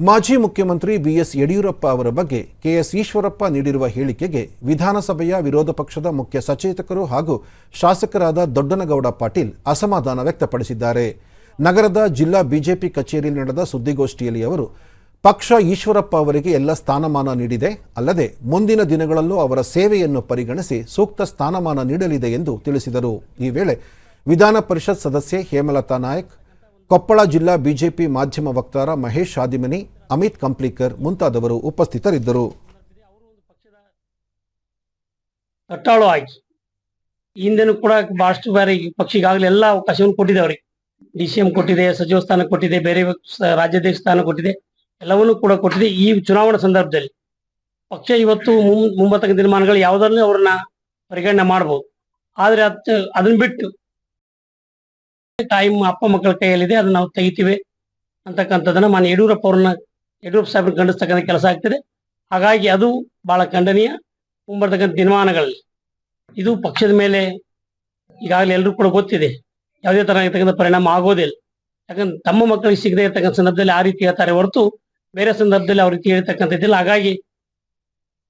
ಮಾಜಿ ಮುಖ್ಯಮಂತ್ರಿ ಬಿಎಸ್ ಯಡಿಯೂರಪ್ಪ ಅವರ ಬಗ್ಗೆ ಕೆಎಸ್ ಈಶ್ವರಪ್ಪ ನೀಡಿರುವ ಹೇಳಿಕೆಗೆ ವಿಧಾನಸಭೆಯ ವಿರೋಧ ಪಕ್ಷದ ಮುಖ್ಯ ಸಚೇತಕರು ಹಾಗೂ ಶಾಸಕರಾದ ದೊಡ್ಡನಗೌಡ ಪಾಟೀಲ್ ಅಸಮಾಧಾನ ವ್ಯಕ್ತಪಡಿಸಿದ್ದಾರೆ. ನಗರದ ಜಿಲ್ಲಾ ಬಿಜೆಪಿ ಕಚೇರಿಯಲ್ಲಿ ನಡೆದ ಸುದ್ದಿಗೋಷ್ಠಿಯಲ್ಲಿ ಅವರು, ಪಕ್ಷ ಈಶ್ವರಪ್ಪ ಅವರಿಗೆ ಎಲ್ಲ ಸ್ಥಾನಮಾನ ನೀಡಿದೆ, ಅಲ್ಲದೆ ಮುಂದಿನ ದಿನಗಳಲ್ಲೂ ಅವರ ಸೇವೆಯನ್ನು ಪರಿಗಣಿಸಿ ಸೂಕ್ತ ಸ್ಥಾನಮಾನ ನೀಡಲಿದೆ ಎಂದು ತಿಳಿಸಿದರು. ಈ ವೇಳೆ ವಿಧಾನ ಪರಿಷತ್ ಸದಸ್ಯೆ ಹೇಮಲತಾ ನಾಯಕ್ ಕೊಪ್ಪಳ ಜಿಲ್ಲಾ ಬಿಜೆಪಿ ಮಾಧ್ಯಮ ವಕ್ತಾರ ಮಹೇಶ್ ಆದಿಮನಿ, ಅಮಿತ್ ಕಂಪ್ಲೀಕರ್ ಮುಂತಾದವರು ಉಪಸ್ಥಿತರಿದ್ದರು. ಕಟ್ಟಾಳು ಆಯ್ತು. ಹಿಂದೆನೂ ಕೂಡ ಬಹಳಷ್ಟು ಬಾರಿ ಪಕ್ಷಿಗಾಗಲೇ ಎಲ್ಲ ಅವಕಾಶವನ್ನು ಕೊಟ್ಟಿದೆ ಅವ್ರಿಗೆ. ಡಿ ಸಿ ಎಂ ಕೊಟ್ಟಿದೆ, ಸಚಿವ ಸ್ಥಾನ ಕೊಟ್ಟಿದೆ, ಬೇರೆ ರಾಜ್ಯಾಧ್ಯಕ್ಷ ಸ್ಥಾನ ಕೊಟ್ಟಿದೆ, ಎಲ್ಲವನ್ನೂ ಕೂಡ ಕೊಟ್ಟಿದೆ ಈ ಚುನಾವಣಾ ಸಂದರ್ಭದಲ್ಲಿ. ಪಕ್ಷ ಇವತ್ತು ಮುಂ ಮುಂಬತ್ತಕ ದಿನಮಾನಗಳು ಯಾವುದನ್ನು ಅವ್ರನ್ನ ಪರಿಗಣನೆ ಮಾಡಬಹುದು ಆದ್ರೆ ಅದ್, ಅದನ್ನ ಬಿಟ್ಟು ಟೈಮ್ ಅಪ್ಪ ಮಕ್ಕಳ ಕೈಯಲ್ಲಿದೆ, ಅದನ್ನ ನಾವು ತೆಗಿತೀವಿ ಅಂತಕ್ಕಂಥದ್ದನ್ನ ಮಾನ್ಯ ಯಡಿಯೂರಪ್ಪ ಅವ್ರನ್ನ, ಯಡಿಯೂರಪ್ಪ ಸಾಹೇಬ್ರ ಖಂಡಿಸ್ತಕ್ಕಂಥ ಕೆಲಸ ಆಗ್ತದೆ. ಹಾಗಾಗಿ ಅದು ಬಹಳ ಖಂಡನೀಯ. ಮುಂಬರ್ತಕ್ಕಂಥ ದಿನಮಾನಗಳಲ್ಲಿ ಇದು ಪಕ್ಷದ ಮೇಲೆ ಈಗಾಗಲೇ ಎಲ್ಲರೂ ಕೂಡ ಗೊತ್ತಿದೆ. ಯಾವುದೇ ತರ ಇರ್ತಕ್ಕಂಥ ಪರಿಣಾಮ ಆಗೋದಿಲ್ಲ. ಯಾಕಂದ್ರೆ ತಮ್ಮ ಮಕ್ಕಳಿಗೆ ಸಿಗದೆ ಇರ್ತಕ್ಕಂಥ ಸಂದರ್ಭದಲ್ಲಿ ಆ ರೀತಿ ಹೇಳ್ತಾರೆ ಹೊರತು ಬೇರೆ ಸಂದರ್ಭದಲ್ಲಿ ಅವ್ರ ರೀತಿ ಹೇಳ್ತಕ್ಕಂಥದ್ದಿಲ್ಲ. ಹಾಗಾಗಿ